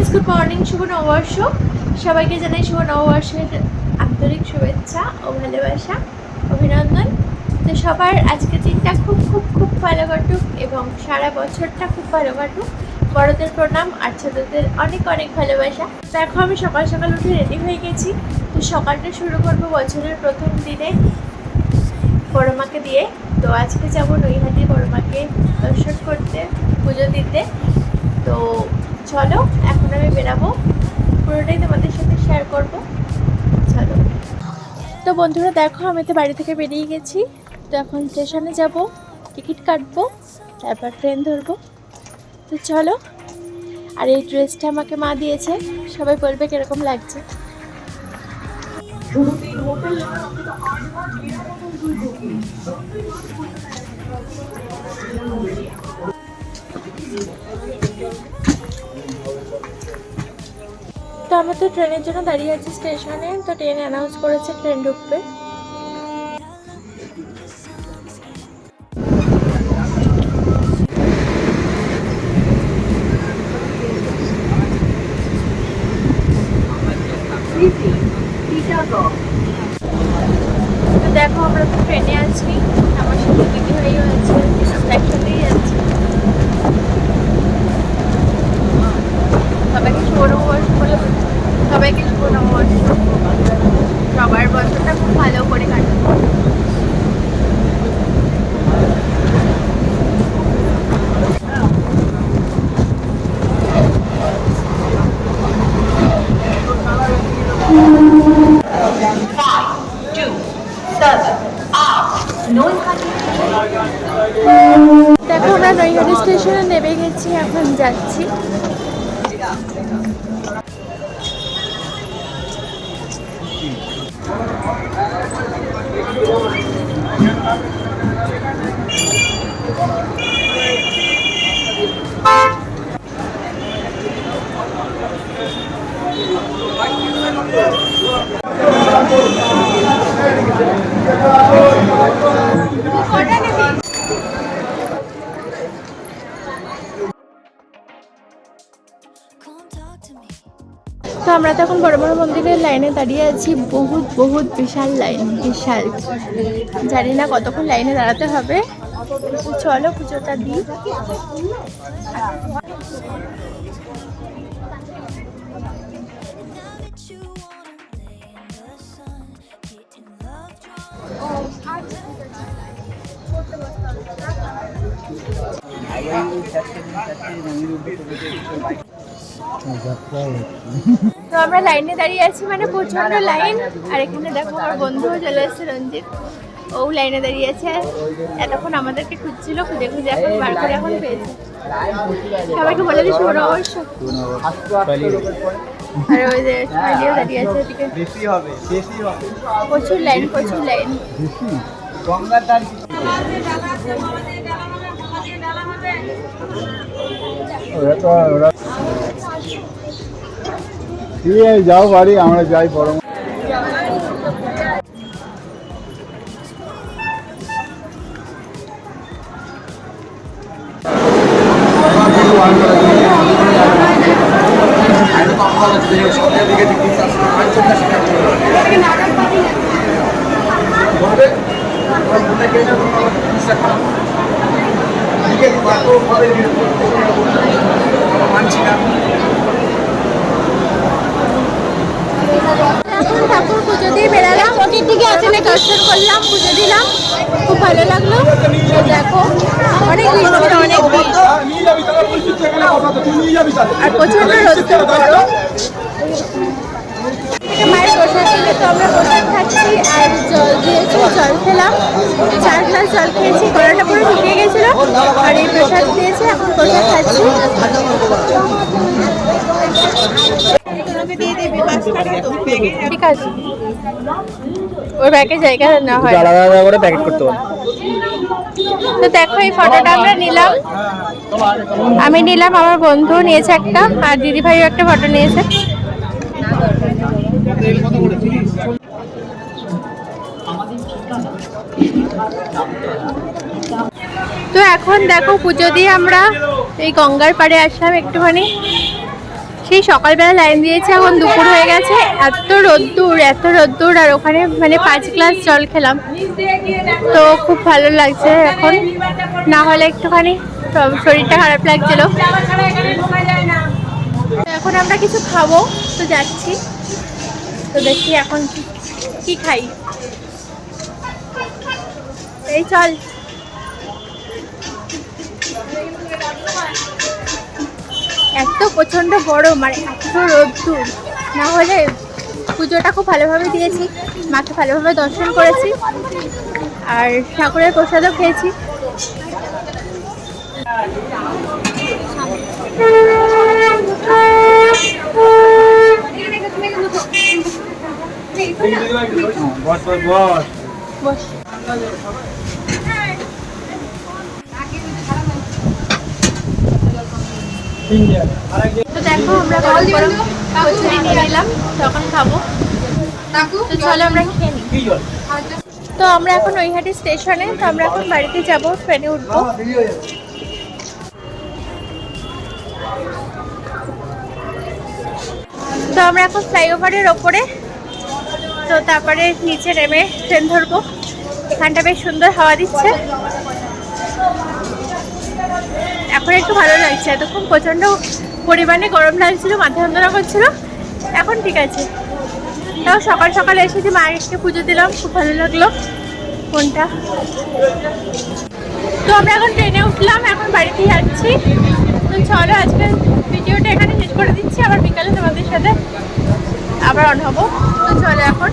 Friends good morning শুভ নববর্ষ। সবাইকে জানাই শুভ নববর্ষের আন্তরিক শুভেচ্ছা ও ভালোবাসা, অভিনন্দন। তো সবার আজকে দিনটা খুব খুব খুব ভালো কাটুক এবং সারা বছরটা খুব ভালো কাটুক। বড়দের প্রণাম আর ছোটদের অনেক অনেক ভালোবাসা। দেখো আমি সকাল সকাল উঠে রেডি হয়ে গেছি। তো সকালটা শুরু করব বছরের প্রথম দিনে বড়মাকে দিয়ে। তো আজকে যাব নৈহাটি বড়মাকে দর্শন করতে, পুজো দিতে। তো চলো, এখন আমি বেরাবো। পুরোটাই তোমাদের সাথে শেয়ার করব। চলো। তো বন্ধুরা, দেখো, আমি তো বাড়ি থেকে বেরিয়ে গেছি। তো এখন স্টেশনে যাব, টিকিট কাটবো, তারপর ট্রেন ধরবো। তো চলো, আর এই ড্রেসটা আমাকে মা দিয়েছে। সবাই বলবে কীরকম লাগছে। তো আমরা তো ট্রেনের জন্য দাঁড়িয়ে আছি স্টেশনে, তো ট্রেন অ্যানাউন্স করেছে ট্রেন ঢুকবে। দেখো আমরা তো ট্রেনে আছি, আমার সাথে দিদি ভাইও আছে। একসাথেই সবাইকে শুভ নববর্ষ বলে সবাইকে শুভ নববর্ষ সবার বছরটা খুব ভালো করে up, দেখো আমরা নৈহাটি স্টেশনে নেমে গেছি এখন যাচ্ছি। Come তো আমরা তখন বড় বড় মন্দিরের লাইনে দাঁড়িয়ে আছি। বহুত বহুত বিশাল লাইন বিশাল। জানি না কতক্ষণ লাইনে দাঁড়াতে হবে। চলো পুজোটা দিই। Now তো আমরা লাইনে দাঁড়িয়ে আছি মানে প্রচণ্ড লাইন। আর এখানে দেখো আমার বন্ধুও চলে এসেছে রঞ্জিত। ও লাইনে দাঁড়িয়ে আছে। এতক্ষণ আমাদেরকে খুঁজছিল খুঁজে খুঁজে এখন বার করে এখন পেয়েছে। সবাইকে বলে দিচ্ছি ওরা অবশ্য আর ওই যে দাঁড়িয়ে আছে ওদিকে। বেশি হবে বেশি হবে। প্রচুর লাইন প্রচুর লাইন। ওরা তো ঠিক আছে যাও বাড়ি আমরা যাই বড় দর্শন করলাম, পুজো দিলাম। খুব ভালো লাগল। দেখো, অনেক আর প্রচণ্ড গরম মায়ের প্রসাদ দিলে তো আমরা প্রসাদ খাচ্ছি, আর জল দিয়েছি, জল খেলাম। চার গ্লাস জল খেয়েছি, গলাটা পুরো শুকিয়ে গেছিল। আর এই প্রসাদ দিয়েছে, এখন প্রসাদ খাচ্ছি। ঠিক আছে। ওই ব্যাগে জায়গা না হয়। আলাদা আলাদা করে প্যাকেট করতে পারো তো দেখো এই ফটোটা আমরা নিলাম। আমি নিলাম আমার বন্ধু নিয়েছে একটা আর দিদি ভাইও একটা ফটো নিয়েছে। তো এখন দেখো পুজো দিয়ে আমরা এই গঙ্গার পাড়ে আসলাম একটুখানি। সেই সকালবেলা লাইন দিয়েছে, এখন দুপুর হয়ে গেছে। এত রোদ্দুর এত রোদ্দুর, আর ওখানে মানে পাঁচ গ্লাস জল খেলাম। তো খুব ভালো লাগছে এখন। না হলে একটুখানি শরীরটা খারাপ লাগছিল। এখন আমরা কিছু খাব, তো যাচ্ছি। তো দেখি এখন কি খাই। এই চল। এত প্রচণ্ড গরম আর এত রোদ্দুর। না হলে পুজোটা খুব ভালোভাবে দিয়েছি মাকে ভালোভাবে দর্শন করেছি আর ঠাকুরের প্রসাদও খেয়েছি। বস বস বস বস তো দেখো আমরা গরম গরম কচুরি নিয়ে নিলাম তখন খাব। তো চলো আমরা খেয়ে নিই। তো আমরা এখন নৈহাটি স্টেশনে তো আমরা এখন বাড়িতে যাব ট্রেনে উঠবো। তো আমরা এখন ফ্লাইওভারের ওপরে তো তারপরে নিচে নেমে ট্রেন ধরবো। এখানটা বেশ সুন্দর হাওয়া দিচ্ছে। এখন একটু ভালো লাগছে। এতক্ষণ প্রচণ্ড পরিমাণে গরম লাগছিল মাথা যন্ত্রণা করছিল এখন ঠিক আছে। তাও সকাল সকাল এসে যে মায়েরকে পুজো দিলাম, খুব ভালো লাগল কোনটা তো আমরা এখন ট্রেনে উঠলাম, এখন বাড়িতে যাচ্ছি। তো চলো আজকে ভিডিওটা এখানে শেষ করে দিচ্ছি, আবার বিকালে তোমাদের সাথে আবার অন হব। তো চলো এখন।